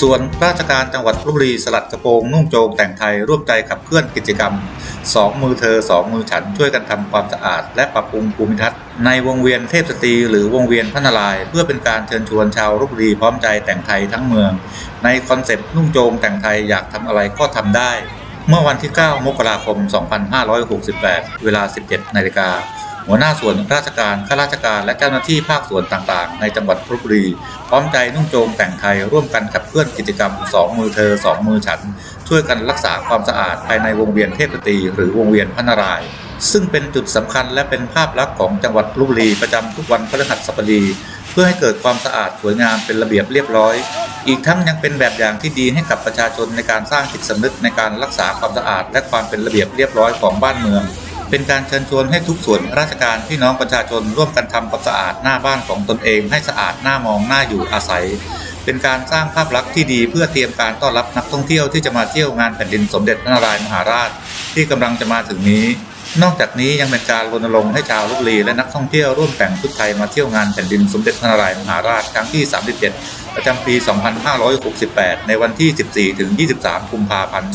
ส่วนราชการจังหวัดลบบุรีสลัดกระโปรงนุ่งโจงแต่งไทยร่วมใจขับเคลื่อนกิจกรรมสองมือเธอสองมือฉันช่วยกันทำความสะอาด และปรับปรุงภูมิทัศน์ในวงเวียนเทพสตรีหรือวงเวียนพระนารายเพื่อเป็นการเชิญชวนชาวลบบุรีพร้อมใจแต่งไทยทั้งเมือง ในคอนเซปต์นุ่งโจงแต่งไทยอยากทำอะไรก็ทำได้ เมื่อวันที่ 9 มกราคม 2568 เวลา 17นาฬิกา หัวหน้าส่วนราชการข้าราชการและเจ้าหน้าที่ภาคส่วนต่างๆ ในจังหวัดลบบุรี พร้อมใจนุ่งโจงแต่งไทยร่วมกันขับเคลื่อนกิจกรรม2มือเธอ2มือฉัน ช่วยกันรักษาความสะอาดภายในวงเวียนเทพตรีหรือวงเวียนพระนารายณ์ซึ่งเป็นจุดสำคัญและเป็นภาพลักษณ์ของจังหวัดลบบุรีประจำทุกวันพฤหัสบดี เพื่อให้เกิดความสะอาดสวยงามเป็นระเบียบเรียบร้อย อีกทั้งยังเป็นแบบอย่างที่ดีให้กับประชาชนในการสร้างจิตสำนึกในการรักษาความสะอาด และความเป็นระเบียบเรียบร้อยของบ้านเมือง เป็นการเชิญชวนให้ทุกส่วนราชการพี่น้องประชาชนร่วมกันทำความสะอาดหน้าบ้านของตนเอง ให้สะอาดหน้ามองหน้าอยู่อาศัย เป็นการสร้างภาพลักษณ์ที่ดีเพื่อเตรียมการต้อนรับนักท่องเที่ยวที่จะมาเที่ยวงานแผ่นดินสมเด็จพระนารายณ์มหาราช ที่กำลังจะมาถึงนี้ นอกจากนี้ยังเป็นการรณรงค์ให้ชาวลพบุรีและนักท่องเที่ยวร่วมแต่งชุดไทยมาเที่ยวงานแผ่นดินสมเด็จพระนารายณ์มหาราชครั้งที่ 37 ประจำปี 2568 ในวันที่ 14 ถึง 23 กุมภาพันธ์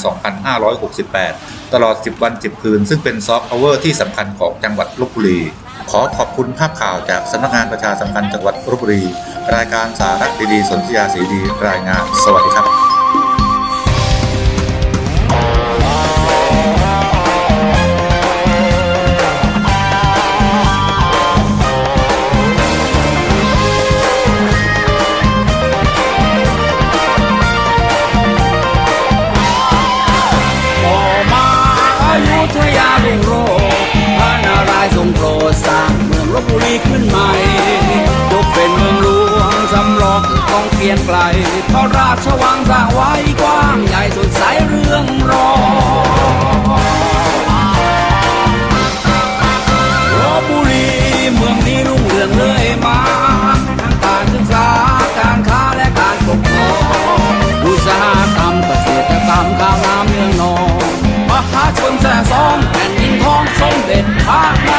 2568 ตลอด 10 วัน 10 คืน ซึ่งเป็นซอฟต์พาวเวอร์ที่สำคัญของจังหวัดลบบุรี ขอขอบคุณภาพข่าวจากสำนักงานประชาสัมพันธ์จังหวัดลบบุรี รายการสาระดีๆสนธยาสีดีรายงาน สวัสดีครับ องเกรียงไกลพราะราชวังสร้างไว้กว้างใหญ่สดใสเรื่องรองลบบุรีเมืองนี้รุ่งเรืองเลยมาทั้งการศึกษาการค้าและการปกครองอุตสาหกรรมเกษตรกรรมข้าวน้ำเมืองนองมหาชนแส่ซ้องแผ่นดินทองสมเด็จพระนา